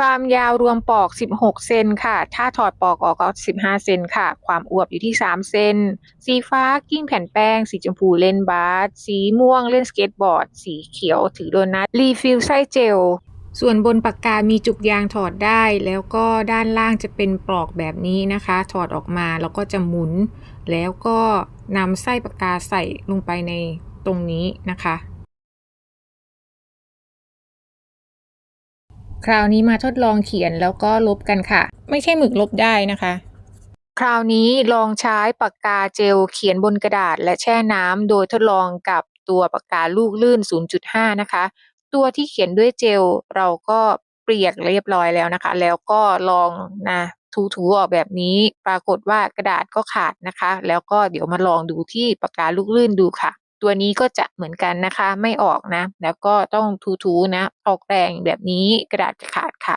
ความยาวรวมปอก 16 เซนค่ะ ถ้าถอดปอกออกก็15 เซนค่ะ ความอวบอยู่ที่ 3 เซน สีฟ้ากิ้งแผ่นแป้ง สีชมพูเล่นบาส สีม่วงเล่นสเก็ตบอร์ด สีเขียวถือโดนัท รีฟิลไส้เจล ส่วนบนปากกา มีจุกยางถอดได้ แล้วก็ด้านล่างจะเป็นปลอกแบบนี้นะคะ ถอดออกมาแล้วก็จะหมุน แล้วก็นำไส้ปากกาใส่ลงไปในตรงนี้นะคะ คราวนี้มาทดลองเขียนแล้วก็ลบกันค่ะ ไม่ใช่หมึกลบได้นะคะ คราวนี้ลองใช้ปากกาเจลเขียนบนกระดาษ และแช่น้ำโดยทดลองกับตัวปากกาลูกลื่น 0.5 นะคะ ตัวที่เขียนด้วยเจลเราก็เปียกเรียบร้อยแล้วนะคะ แล้วก็ลองนะถูๆออกแบบนี้ ปรากฏว่ากระดาษก็ขาดนะคะ แล้วก็เดี๋ยวมาลองดูที่ปากกาลูกลื่นดูค่ะ ตัวนี้ก็จะเหมือนกันนะคะ ไม่ออกนะ แล้วก็ต้องทูๆนะ ออกแรงแบบนี้กระดาษจะขาดค่ะ